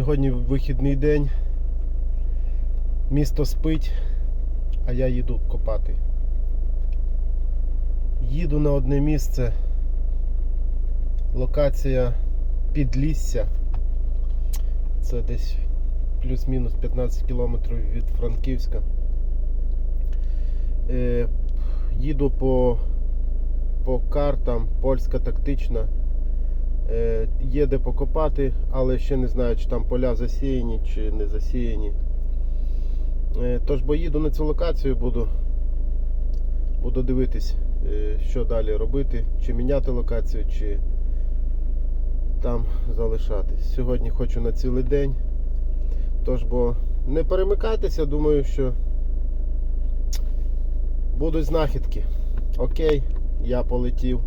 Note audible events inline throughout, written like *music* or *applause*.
Сьогодні вихідний день. Місто спить, а я їду копати. Їду на одне місце. Локація Підлісся. Це десь плюс-мінус 15 кілометрів від Франківська. Е, їду по, по картам, польська тактична. Е, Є де покопати, але ще не знаю, чи там поля засіяні, чи не засіяні. Е, Тож бо їду на цю локацію, буду, буду дивитись, е, що далі робити, чи міняти локацію, чи там залишатись. Сьогодні хочу на цілий день. Тож бо не перемикайтеся, думаю, що будуть знахідки. Окей, я полетів.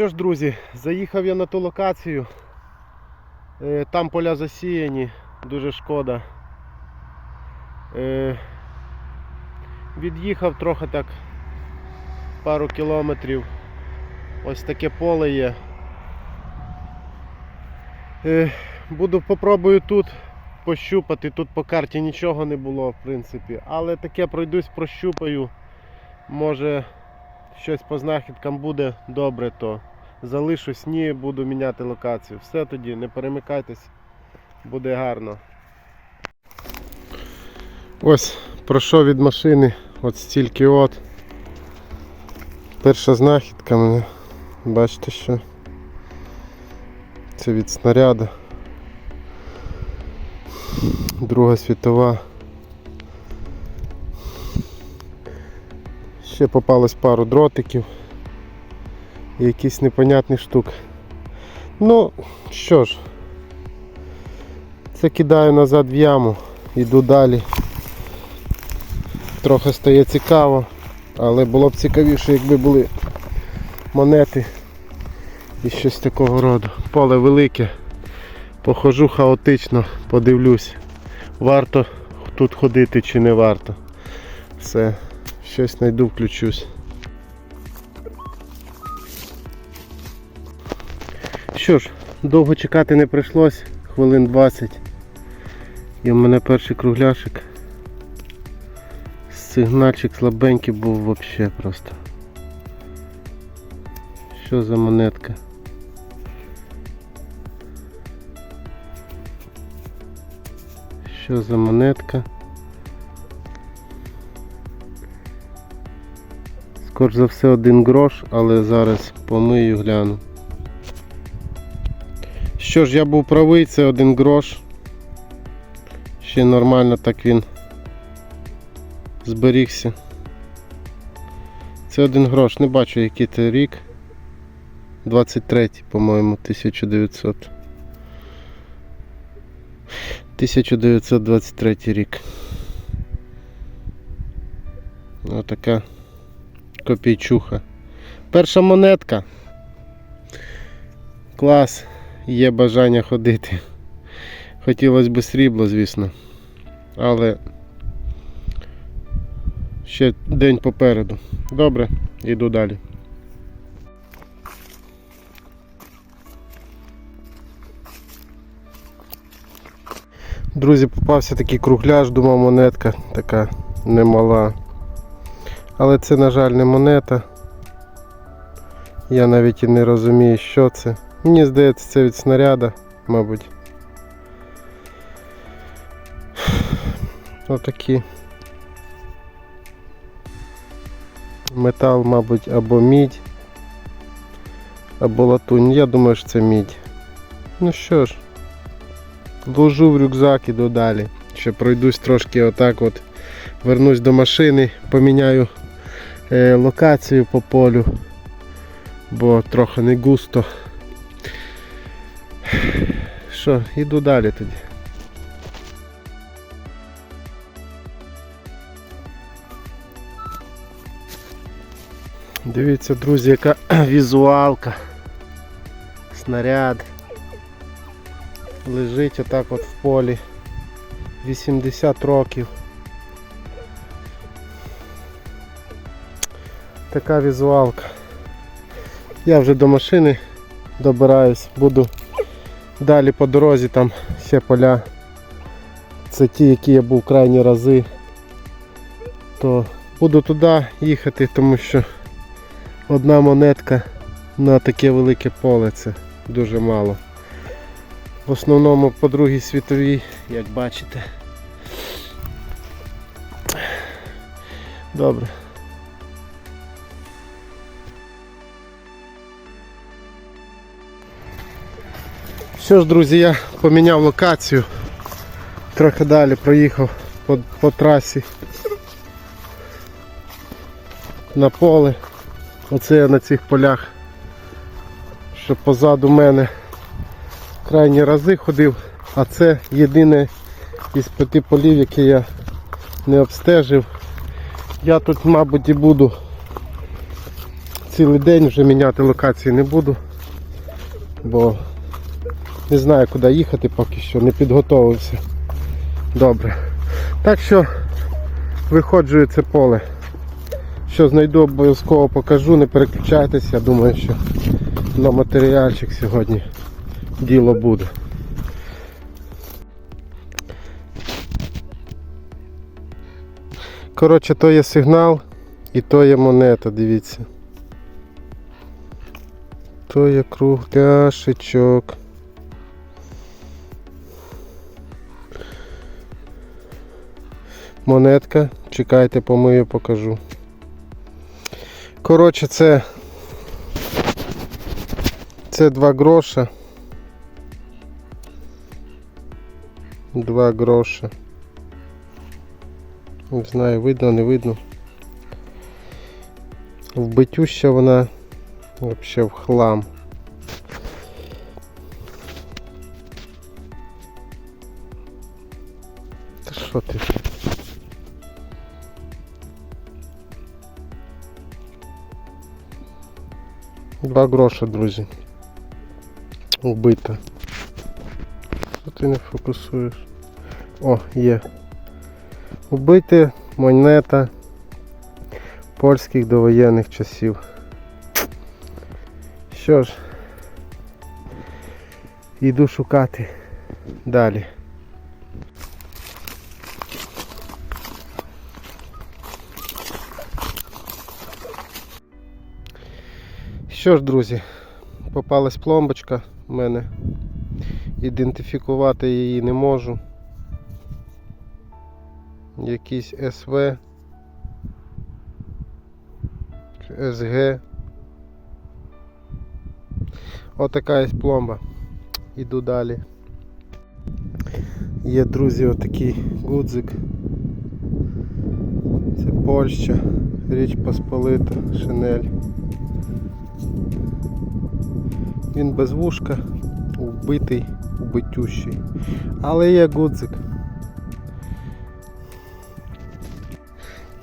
Що ж, друзі, заїхав я на ту локацію. Е, Там поля засіяні, дуже шкода. Е, Від'їхав трохи так пару кілометрів. Ось таке поле є. Е, Буду попробую тут пощупати. Тут по карті нічого не було, в принципі. Але таке пройдусь, прощупаю. Може щось по знахідкам буде добре, то залишусь, ні, буду міняти локацію. Все тоді, не перемикайтесь, буде гарно. Ось пройшов від машини, от стільки от. Перша знахідка мене. Бачите що? Це від снаряда. Друга світова. Ще попалось пару дротиків і якийсь непонятний штук. Ну, що ж, це кидаю назад в яму, йду далі. Трохи стає цікаво, але було б цікавіше, якби були монети і щось такого роду. Поле велике, похожу хаотично, подивлюсь, варто тут ходити чи не варто. Все, щось знайду, включусь. Що ж, довго чекати не прийшлось, хвилин 20. І в мене перший кругляшик. Сигнальчик слабенький був взагалі просто. Що за монетка? Що за монетка? Скоріш за все один грош, але зараз помию гляну. Що ж, я був правий, це один грош. Ще нормально так він зберігся. Це один грош, не бачу який це рік. 23, по-моєму, 1900. 1923 рік. Отака копійчуха. Перша монетка. Клас. Є бажання ходити. Хотілося б срібло, звісно. Але ще день попереду. Добре, йду далі. Друзі, попався такий кругляш, думав монетка така немала. Але це, на жаль, не монета. Я навіть і не розумію, що це. Мені здається, це від снаряда мабуть. Отакі. Метал, мабуть, або мідь, або латунь. Я думаю, що це мідь. Ну що ж, вложу в рюкзак іду далі. Ще пройдусь трошки отак от. Вернусь до машини, поміняю е, локацію по полю, бо трохи не густо. Що, іду далі тоді. Дивіться, друзі, яка *clears throat* візуалка. Снаряд. Лежить отак от в полі. 80 років. Така візуалка. Я вже до машини добираюсь, буду далі по дорозі, там ще поля. Це ті, які я був крайні рази. То буду туди їхати, тому що одна монетка на таке велике поле це дуже мало. В основному по Другій світовій, як бачите. Добре. Що ж, друзі, я поміняв локацію. Трохи далі проїхав по, по трасі на поле. Оце я на цих полях, що позаду мене крайні рази ходив, а це єдине із п'яти полів, яке я не обстежив. Я тут, мабуть, і буду цілий день вже міняти локації не буду, бо не знаю куди їхати поки що, не підготовився. Добре. Так що виходжу це поле. Що знайду, обов'язково покажу, не переключайтесь, я думаю, що на матеріальчик сьогодні діло буде. Коротше, то є сигнал і то є монета, дивіться. То є кругляшечок. Монетка, чекайте, помию, покажу. Коротше, це це 2 гроша. 2 гроша. Не знаю, видно, не видно. Вбитюща вона взагалі в хлам. Та що ти? Два гроша, друзі. Убита. Що ти не фокусуєш? О, є. Убити монета польських довоєнних часів. Що ж, йду шукати далі. Що ж, друзі, попалась пломбочка в мене. Ідентифікувати її не можу. Якийсь СВ. СГ. Отака є пломба. Іду далі. Є, друзі, отакий гудзик. Це Польща, Річ Посполита, Шинель. Він без вушка, вбитий, вбитющий. Але є гудзик.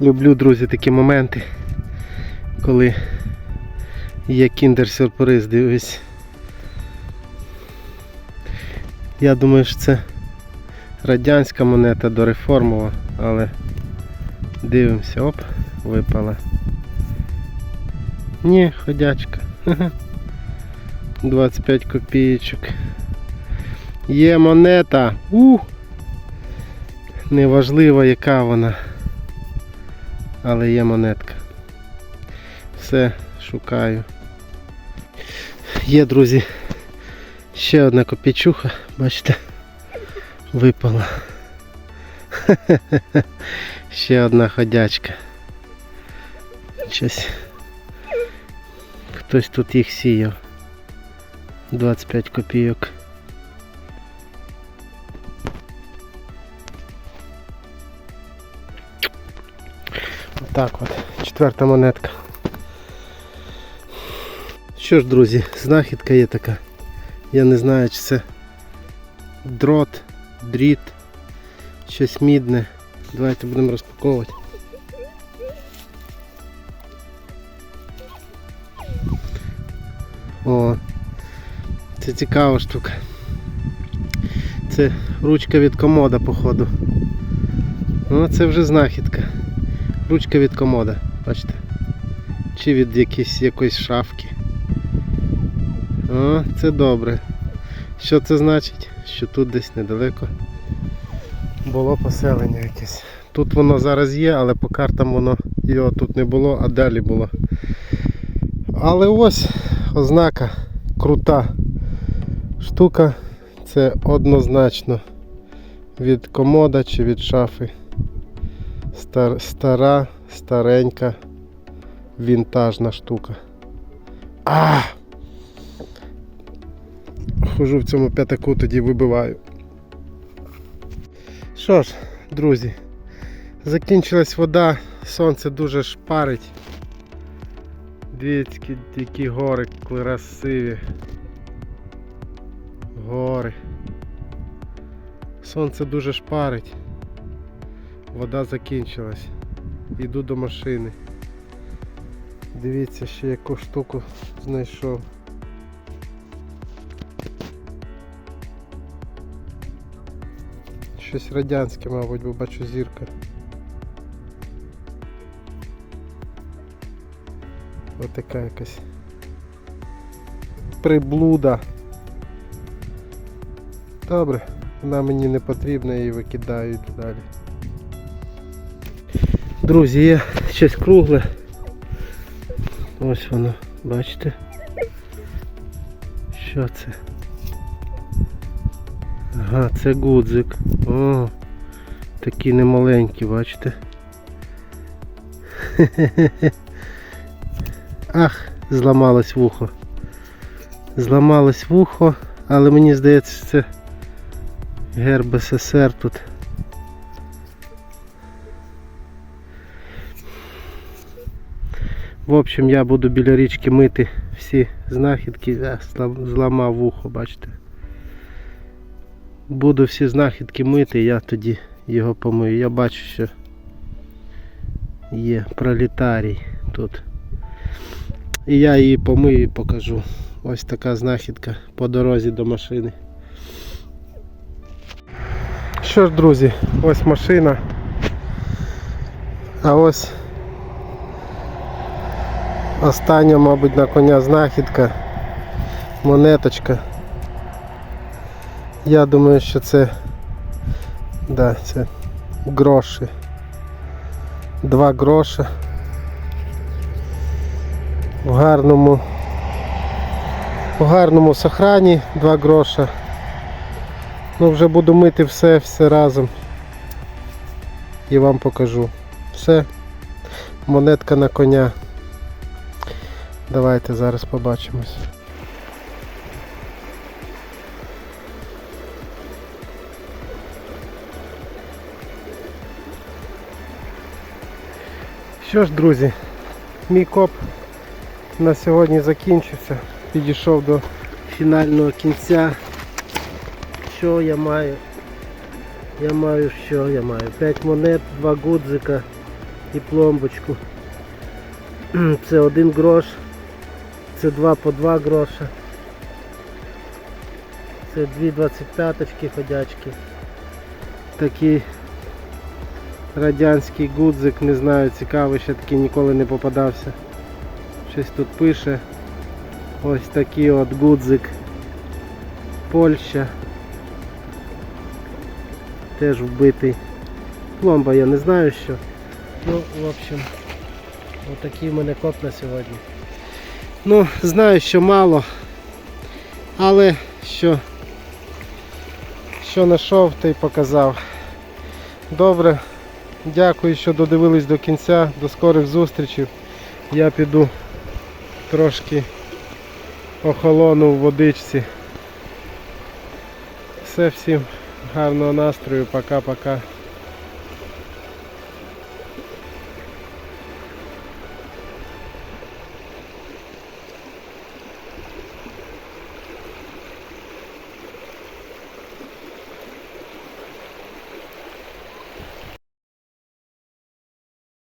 Люблю, друзі, такі моменти, коли є кіндер-сюрприз, дивись. Я думаю, що це радянська монета дореформова, але дивимося, оп, випала. Ні, ходячка. *laughs* 25 копійочок. Є монета. У! Неважливо яка вона. Але є монетка. Все, шукаю. Є, друзі, Ще одна копійчуха, бачите, випала. *laughs* Ще одна ходячка. Щось. Хтось тут їх сіяв. 25 копійок. Отак от. Четверта монетка. Що ж, друзі, знахідка є така. Я не знаю, чи це дрот, дріт, щось мідне. Давайте будемо розпаковувати. Це цікава штука. Це ручка від комода, походу. Ну, це вже знахідка. Ручка від комода, бачите? Чи від якоїсь, якоїсь шафки. О, це добре. Що це значить? Що тут десь недалеко було поселення якесь. Тут воно зараз є, але по картам воно його тут не було, а далі було. Але ось ознака крута штука. Це однозначно від комода чи від шафи. Стар, стара, старенька, вінтажна штука. А! Хожу в цьому п'ятаку, тоді вибиваю. Що ж, друзі, закінчилась вода, сонце дуже шпарить. Дивіться, які- гори красиві. Гори. Сонце дуже шпарить. Вода закінчилась. Іду до машини. Дивіться, ще яку штуку знайшов. Щось радянське, мабуть, бо бачу зірка. Ось така якась приблуда. Добре, вона мені не потрібна, її викидають далі. Друзі, є щось кругле. Ось воно, бачите? Що це? Ага, це гудзик. О, такі немаленькі, бачите? *laughs* Ах, зламалось вухо. Зламалось вухо, але мені здається, це герб СССР тут. В общем, я буду біля річки мити всі знахідки. Злам- зламав вухо, бачите. Буду всі знахідки мити, я тоді його помию. Я бачу, що є пролетарій тут. І я її помию і покажу. Ось така знахідка по дорозі до машини. Що ж, друзі, ось машина. А ось остання, мабуть, на коня знахідка. Монеточка. Я думаю, що це да, це гроші. Два гроші. В гарному в гарному сохрані два гроша. Ну вже буду мити все, все разом. І вам покажу. Все. Монетка на коня. Давайте зараз побачимось. Що ж, друзі, мій коп на сьогодні закінчився. Підійшов до фінального кінця. Що я маю? Я маю що? Я маю 5 монет, 2 гудзика і пломбочку. *clears throat* Це один грош. Це два по 2 гроша. Це дві 25 ходячки. Такий радянський гудзик, не знаю, цікавий, ще такий ніколи не попадався. Щось тут пише. Ось такий от гудзик. Польща. Теж вбитий. Пломба я не знаю що. Ну, в общем, отакий в мене коп на сьогодні. Ну, знаю, що мало, але що, що знайшов, те й показав. Добре. Дякую, що додивились до кінця. До скорих зустрічей. Я піду трошки охолону в водичці. Все всім гарного настрою. Пока-пока.